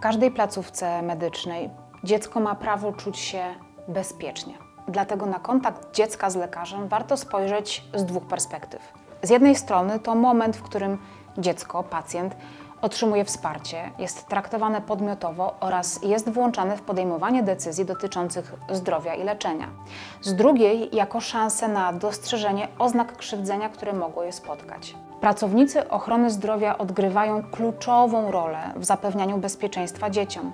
każdej placówce medycznej dziecko ma prawo czuć się bezpiecznie. Dlatego na kontakt dziecka z lekarzem warto spojrzeć z dwóch perspektyw. Z jednej strony to moment, w którym dziecko, pacjent otrzymuje wsparcie, jest traktowane podmiotowo oraz jest włączane w podejmowanie decyzji dotyczących zdrowia i leczenia. Z drugiej, jako szansę na dostrzeżenie oznak krzywdzenia, które mogło je spotkać. Pracownicy ochrony zdrowia odgrywają kluczową rolę w zapewnianiu bezpieczeństwa dzieciom.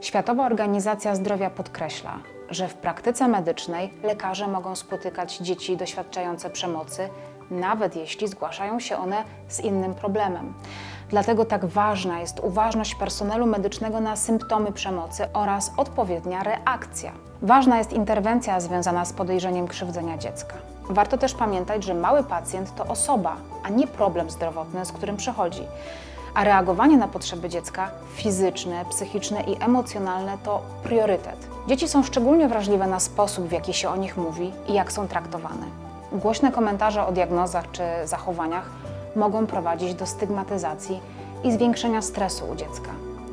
Światowa Organizacja Zdrowia podkreśla, że w praktyce medycznej lekarze mogą spotykać dzieci doświadczające przemocy, nawet jeśli zgłaszają się one z innym problemem. Dlatego tak ważna jest uważność personelu medycznego na symptomy przemocy oraz odpowiednia reakcja. Ważna jest interwencja związana z podejrzeniem krzywdzenia dziecka. Warto też pamiętać, że mały pacjent to osoba, a nie problem zdrowotny, z którym przychodzi. A reagowanie na potrzeby dziecka fizyczne, psychiczne i emocjonalne to priorytet. Dzieci są szczególnie wrażliwe na sposób, w jaki się o nich mówi i jak są traktowane. Głośne komentarze o diagnozach czy zachowaniach mogą prowadzić do stygmatyzacji i zwiększenia stresu u dziecka.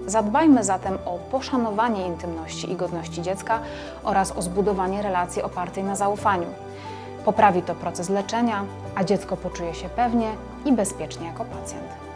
Zadbajmy zatem o poszanowanie intymności i godności dziecka oraz o zbudowanie relacji opartej na zaufaniu. Poprawi to proces leczenia, a dziecko poczuje się pewnie i bezpiecznie jako pacjent.